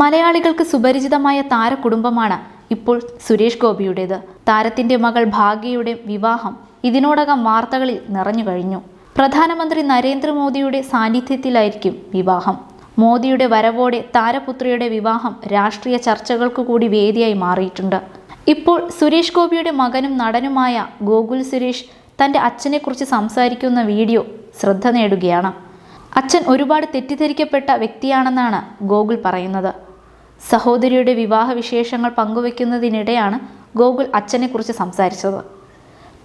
മലയാളികൾക്ക് സുപരിചിതമായ താരകുടുംബമാണ് ഇപ്പോൾ സുരേഷ് ഗോപിയുടേത്. താരത്തിന്റെ മകൾ ഭാഗ്യയുടെ വിവാഹം ഇതിനോടകം വാർത്തകളിൽ നിറഞ്ഞു കഴിഞ്ഞു. പ്രധാനമന്ത്രി നരേന്ദ്രമോദിയുടെ സാന്നിധ്യത്തിലായിരിക്കും വിവാഹം. മോദിയുടെ വരവോടെ താരപുത്രിയുടെ വിവാഹം രാഷ്ട്രീയ ചർച്ചകൾക്ക് കൂടി വേദിയായി മാറിയിട്ടുണ്ട്. ഇപ്പോൾ സുരേഷ് ഗോപിയുടെ മകനും നടനുമായ ഗോകുൽ സുരേഷ് തന്റെ അച്ഛനെക്കുറിച്ച് സംസാരിക്കുന്ന വീഡിയോ ശ്രദ്ധ നേടുകയാണ്. അച്ഛൻ ഒരുപാട് തെറ്റിദ്ധരിക്കപ്പെട്ട വ്യക്തിയാണെന്നാണ് ഗോകുൽ പറയുന്നത്. സഹോദരിയുടെ വിവാഹ വിശേഷങ്ങൾ പങ്കുവെക്കുന്നതിനിടെയാണ് ഗോകുൽ അച്ഛനെക്കുറിച്ച് സംസാരിച്ചത്.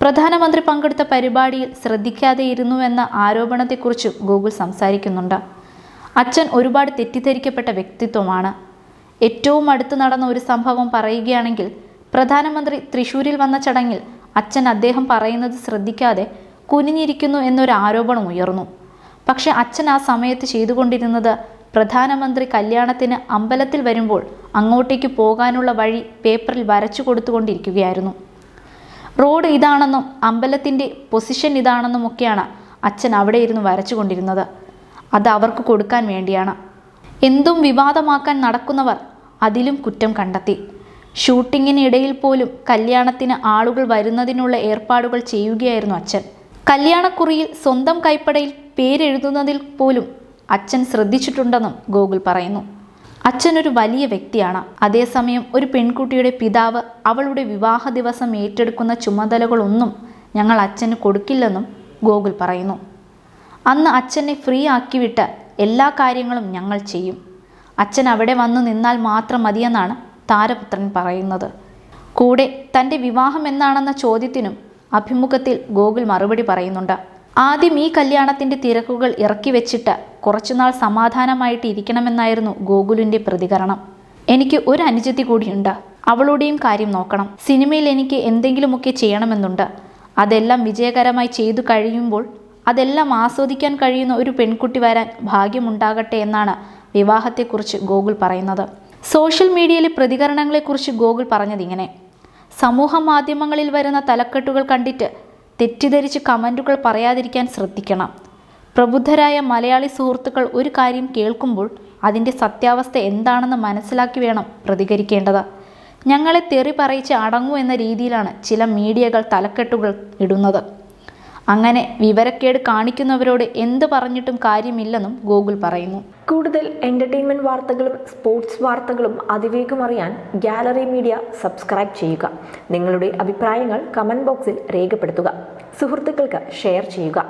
പ്രധാനമന്ത്രി പങ്കെടുത്ത പരിപാടിയിൽ ശ്രദ്ധിക്കാതെ ഇരുന്നുവെന്ന ആരോപണത്തെക്കുറിച്ചും ഗോകുൽ സംസാരിക്കുന്നുണ്ട്. അച്ഛൻ ഒരുപാട് തെറ്റിദ്ധരിക്കപ്പെട്ട വ്യക്തിത്വമാണ്. ഏറ്റവും അടുത്ത് നടന്ന ഒരു സംഭവം പറയുകയാണെങ്കിൽ പ്രധാനമന്ത്രി തൃശൂരിൽ വന്ന ചടങ്ങിൽ അച്ഛൻ അദ്ദേഹം പറയുന്നത് ശ്രദ്ധിക്കാതെ കുനിഞ്ഞിരിക്കുന്നു എന്നൊരു ആരോപണം ഉയർന്നു. പക്ഷേ അച്ഛൻ ആ സമയത്ത് ചെയ്തുകൊണ്ടിരുന്നത് പ്രധാനമന്ത്രി കല്യാണത്തിന് അമ്പലത്തിൽ വരുമ്പോൾ അങ്ങോട്ടേക്ക് പോകാനുള്ള വഴി പേപ്പറിൽ വരച്ചു കൊടുത്തുകൊണ്ടിരിക്കുകയായിരുന്നു. റോഡ് ഇതാണെന്നും അമ്പലത്തിന്റെ പൊസിഷൻ ഇതാണെന്നും ഒക്കെയാണ് അച്ഛൻ അവിടെ ഇരുന്ന് വരച്ചു കൊണ്ടിരുന്നത്. അത് അവർക്ക് കൊടുക്കാൻ വേണ്ടിയാണ്. എന്തും വിവാദമാക്കാൻ നടക്കുന്നവർ അതിലും കുറ്റം കണ്ടെത്തി. ഷൂട്ടിങ്ങിനിടയിൽ പോലും കല്യാണത്തിന് ആളുകൾ വരുന്നതിനുള്ള ഏർപ്പാടുകൾ ചെയ്യുകയായിരുന്നു അച്ഛൻ. കല്യാണക്കുറിയിൽ സ്വന്തം കൈപ്പടയിൽ പേരെഴുതുന്നതിൽ പോലും അച്ഛൻ ശ്രദ്ധിച്ചിട്ടുണ്ടെന്നും ഗോകുൽ പറയുന്നു. അച്ഛനൊരു വലിയ വ്യക്തിയാണ്. അതേസമയം ഒരു പെൺകുട്ടിയുടെ പിതാവ് അവളുടെ വിവാഹ ദിവസം ഏറ്റെടുക്കുന്ന ചുമതലകളൊന്നും ഞങ്ങൾ അച്ഛന് കൊടുക്കില്ലെന്നും ഗോകുൽ പറയുന്നു. അന്ന് അച്ഛനെ ഫ്രീ ആക്കിവിട്ട് എല്ലാ കാര്യങ്ങളും ഞങ്ങൾ ചെയ്യും. അച്ഛൻ അവിടെ വന്നു നിന്നാൽ മാത്രം മതിയെന്നാണ് താരപുത്രൻ പറയുന്നത്. കൂടെ തന്റെ വിവാഹം എന്നാണെന്ന ചോദ്യത്തിനും അഭിമുഖത്തിൽ ഗോകുൽ മറുപടി പറയുന്നുണ്ട്. ആദ്യം ഈ കല്യാണത്തിന്റെ തിരക്കുകൾ ഇറക്കി വെച്ചിട്ട് കുറച്ചുനാൾ സമാധാനമായിട്ട് ഇരിക്കണമെന്നായിരുന്നു ഗോകുലിന്റെ പ്രതികരണം. എനിക്ക് ഒരു അനുജത്തി കൂടിയുണ്ട്. അവളുടെയും കാര്യം നോക്കണം. സിനിമയിൽ എനിക്ക് എന്തെങ്കിലുമൊക്കെ ചെയ്യണമെന്നുണ്ട്. അതെല്ലാം വിജയകരമായി ചെയ്തു കഴിയുമ്പോൾ അതെല്ലാം ആസ്വദിക്കാൻ കഴിയുന്ന ഒരു പെൺകുട്ടി വരാൻ ഭാഗ്യമുണ്ടാകട്ടെ എന്നാണ് വിവാഹത്തെക്കുറിച്ച് ഗോകുൽ പറയുന്നത്. സോഷ്യൽ മീഡിയയിലെ പ്രതികരണങ്ങളെക്കുറിച്ച് ഗോകുൽ പറഞ്ഞതിങ്ങനെ. സമൂഹ മാധ്യമങ്ങളിൽ വരുന്ന തലക്കെട്ടുകൾ കണ്ടിട്ട് തെറ്റിദ്ധരിച്ച് കമന്റുകൾ പറയാതിരിക്കാൻ ശ്രദ്ധിക്കണം. പ്രബുദ്ധരായ മലയാളി സുഹൃത്തുക്കൾ ഒരു കാര്യം കേൾക്കുമ്പോൾ അതിന്റെ സത്യാവസ്ഥ എന്താണെന്ന് മനസ്സിലാക്കി വേണം പ്രതികരിക്കേണ്ടത്. ഞങ്ങളെ തെറി പറയിച്ച് അടങ്ങൂ എന്ന രീതിയിലാണ് ചില മീഡിയകൾ തലക്കെട്ടുകൾ ഇടുന്നത്. അങ്ങനെ വിവരക്കേട് കാണിക്കുന്നവരോട് എന്ത് പറഞ്ഞിട്ടും കാര്യമില്ലെന്നും ഗൂഗിൾ പറയുന്നു. കൂടുതൽ എന്റർടൈൻമെന്റ് വാർത്തകളും സ്പോർട്സ് വാർത്തകളും അതിവേഗം അറിയാൻ ഗാലറി മീഡിയ സബ്സ്ക്രൈബ് ചെയ്യുക. നിങ്ങളുടെ അഭിപ്രായങ്ങൾ കമന്റ് ബോക്സിൽ രേഖപ്പെടുത്തുക. സുഹൃത്തുക്കൾക്ക് ഷെയർ ചെയ്യുക.